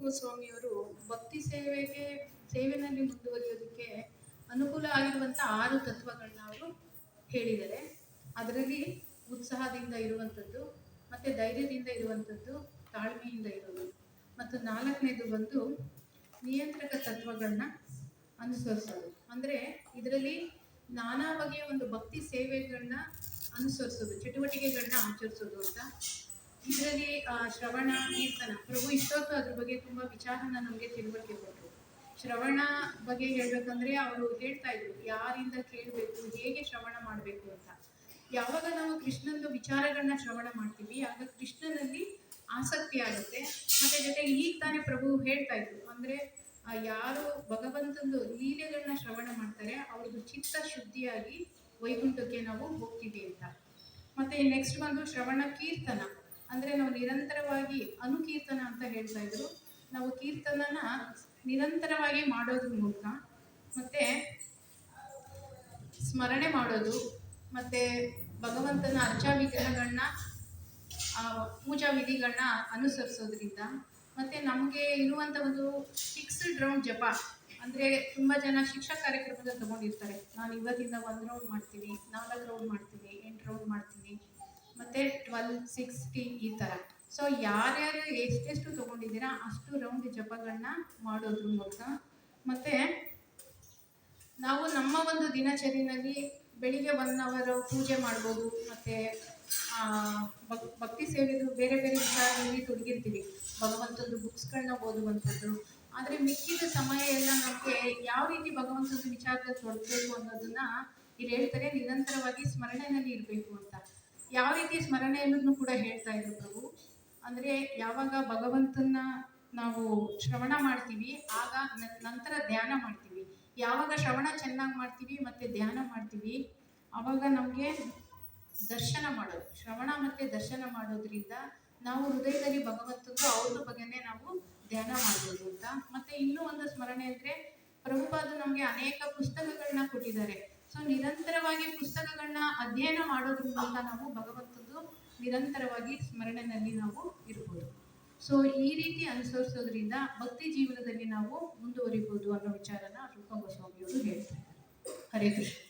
ರೂಪಗೋಸ್ವಾಮಿಯವರು ಭಕ್ತಿ ಸೇವೆಗೆ, ಸೇವೆನಲ್ಲಿ ಮುಂದುವರಿಯೋದಕ್ಕೆ ಅನುಕೂಲ ಆಗಿರುವಂಥ ಆರು ತತ್ವಗಳನ್ನ ಅವರು ಹೇಳಿದ್ದಾರೆ. ಅದರಲ್ಲಿ ಉತ್ಸಾಹದಿಂದ ಇರುವಂಥದ್ದು, ಮತ್ತು ಧೈರ್ಯದಿಂದ ಇರುವಂಥದ್ದು, ತಾಳ್ಮೆಯಿಂದ ಇರೋದು. ಮತ್ತು ನಾಲ್ಕನೇದು ಬಂದು ನಿಯಂತ್ರಕ ತತ್ವಗಳನ್ನ ಅನುಸರಿಸೋದು. ಅಂದರೆ ಇದರಲ್ಲಿ ನಾನಾ ಬಗೆಯ ಒಂದು ಭಕ್ತಿ ಸೇವೆಗಳನ್ನ ಅನುಸರಿಸೋದು ಚಟುವಟಿಕೆಗಳನ್ನ ಆಚರಿಸೋದು ಅಂತ ಇದರಲ್ಲಿ ಶ್ರವಣ, ಕೀರ್ತನ, ಪ್ರಭು ಇಷ್ಟೊತ್ತು ಅದ್ರ ಬಗ್ಗೆ ತುಂಬ ವಿಚಾರನ ನಮಗೆ ತಿಳುವಳಿಕೆ ಕೊಟ್ಟರು ಶ್ರವಣ ಬಗ್ಗೆ ಹೇಳ್ಬೇಕಂದ್ರೆ ಅವರು ಹೇಳ್ತಾ ಇದ್ರು, ಯಾರಿಂದ ಕೇಳಬೇಕು, ಹೇಗೆ ಶ್ರವಣ ಮಾಡಬೇಕು ಅಂತ. ಯಾವಾಗ ನಾವು ಕೃಷ್ಣಂದು ವಿಚಾರಗಳನ್ನ ಶ್ರವಣ ಮಾಡ್ತೀವಿ, ಆಗ ಕೃಷ್ಣನಲ್ಲಿ ಆಸಕ್ತಿ ಆಗುತ್ತೆ. ಮತ್ತೆ ಜೊತೆಗೆ ಈಗ ತಾನೇ ಪ್ರಭು ಹೇಳ್ತಾ ಇದ್ರು, ಅಂದ್ರೆ ಯಾರು ಭಗವಂತಂದು ಲೀಲೆಗಳನ್ನ ಶ್ರವಣ ಮಾಡ್ತಾರೆ, ಅವ್ರದ್ದು ಚಿತ್ತ ಶುದ್ಧಿಯಾಗಿ ವೈಕುಂಠಕ್ಕೆ ನಾವು ಹೋಗ್ತೀವಿ ಅಂತ. ಮತ್ತೆ ನೆಕ್ಸ್ಟ್ ಬಂದು ಶ್ರವಣ ಕೀರ್ತನ. ಅಂದ್ರೆ ನಾವು ನಿರಂತರವಾಗಿ ಅನುಕೀರ್ತನ ಅಂತ ಹೇಳ್ತಾ ಇದ್ರು. ನಾವು ಕೀರ್ತನನ ನಿರಂತರವಾಗಿ ಮಾಡೋದ್ರ ಮೂಲಕ ಮತ್ತೆ ಸ್ಮರಣೆ ಮಾಡೋದು, ಮತ್ತೆ ಭಗವಂತನ ಅರ್ಚಾ ವಿಗ್ರಹಗಳನ್ನ ಪೂಜಾ ವಿಧಿಗಳನ್ನ ಅನುಸರಿಸೋದ್ರಿಂದ ಮತ್ತೆ ನಮಗೆ ಇರುವಂತ ಒಂದು ಫಿಕ್ಸ್ಡ್ ರೌಂಡ್ ಜಪ ಅಂದ್ರೆ ತುಂಬಾ ಜನ ಶಿಕ್ಷಾ ಕಾರ್ಯಕ್ರಮದಲ್ಲಿ ತಗೊಂಡಿರ್ತಾರೆ. ನಾನು ಇವತ್ತಿಂದ ಒಂದು ರೌಂಡ್ ಮಾಡ್ತೀನಿ, ನಾಲ್ಕು ರೌಂಡ್ ಮಾಡ್ತೀನಿ, ಎಂಟು ರೌಂಡ್ ಮಾಡ್ತೀನಿ. ಮತ್ತೆ ಟ್ವೆಲ್ ಸಿಕ್ಸ್ಟಿ ಈ ಥರ ಸೊ ಯಾರ್ಯಾರು ಎಷ್ಟೆಷ್ಟು ತಗೊಂಡಿದ್ದೀರಾ ಅಷ್ಟು ರೌಂಡ್ ಜಪಗಳನ್ನ ಮಾಡೋದ್ರ ಮೂಲಕ ಮತ್ತೆ ನಾವು ನಮ್ಮ ಒಂದು ದಿನಚರಿನಲ್ಲಿ ಬೆಳಿಗ್ಗೆ ಒನ್ ಅವರ್ ಪೂಜೆ ಮಾಡ್ಬೋದು, ಮತ್ತು ಭಕ್ತಿ ಸೇವೆದು ಬೇರೆ ಬೇರೆ ವಿಚಾರದಲ್ಲಿ ತೊಡಗಿರ್ತೀವಿ. ಭಗವಂತದ್ದು ಬುಕ್ಸ್ಗಳನ್ನ ಓದುವಂಥದ್ದು. ಆದರೆ ಮಿಕ್ಕಿದ ಸಮಯ ಎಲ್ಲ ನಮಗೆ ಯಾವ ರೀತಿ ಭಗವಂತದ ವಿಚಾರದಲ್ಲಿ ತೊಡಗಬೇಕು ಅನ್ನೋದನ್ನ ಇಲ್ಲಿ ಹೇಳ್ತಾರೆ, ನಿರಂತರವಾಗಿ ಸ್ಮರಣೆಯಲ್ಲಿ ಇರಬೇಕು ಅಂತ. ಯಾವ ರೀತಿ ಅನ್ನೋದನ್ನು ಕೂಡ ಹೇಳ್ತಾ ಇದ್ರು ಪ್ರಭು ಅಂದರೆ ಯಾವಾಗ ಭಗವಂತನ ನಾವು ಶ್ರವಣ ಮಾಡ್ತೀವಿ, ಆಗ ನಂತರ ಧ್ಯಾನ ಮಾಡ್ತೀವಿ. ಯಾವಾಗ ಶ್ರವಣ ಚೆನ್ನಾಗಿ ಮಾಡ್ತೀವಿ ಮತ್ತೆ ಧ್ಯಾನ ಮಾಡ್ತೀವಿ ಆವಾಗ ನಮಗೆ ದರ್ಶನ ಮಾಡೋದು. ಶ್ರವಣ ಮತ್ತೆ ದರ್ಶನ ಮಾಡೋದ್ರಿಂದ ನಾವು ಹೃದಯದಲ್ಲಿ ಭಗವಂತದ್ದು ಅವ್ರ ಬಗ್ಗೆನೇ ನಾವು ಧ್ಯಾನ ಮಾಡ್ಬೋದು ಅಂತ. ಮತ್ತೆ ಇನ್ನೂ ಒಂದು ಸ್ಮರಣೆ ಅಂದ್ರೆ ಪ್ರಭುಪಾದ ನಮಗೆ ಅನೇಕ ಪುಸ್ತಕಗಳನ್ನ ಕೊಟ್ಟಿದ್ದಾರೆ. ಸೊ ನಿರಂತರವಾಗಿ ಪುಸ್ತಕಗಳನ್ನ ಅಧ್ಯಯನ ಮಾಡೋದ್ರ ಮೂಲಕ ನಾವು ಭಗವಂತದ್ದು ನಿರಂತರವಾಗಿ ಸ್ಮರಣೆಯಲ್ಲಿ ನಾವು ಇರ್ಬೋದು. ಸೊ ಈ ರೀತಿ ಅನುಸರಿಸೋದ್ರಿಂದ ಭಕ್ತಿ ಜೀವನದಲ್ಲಿ ನಾವು ಮುಂದುವರಿಬಹುದು ಅನ್ನೋ ವಿಚಾರನ ರೂಪ ಗೋಸ್ವಾಮಿಯವರು ಹೇಳ್ತಾರೆ. ಹರೇ ಕೃಷ್ಣ.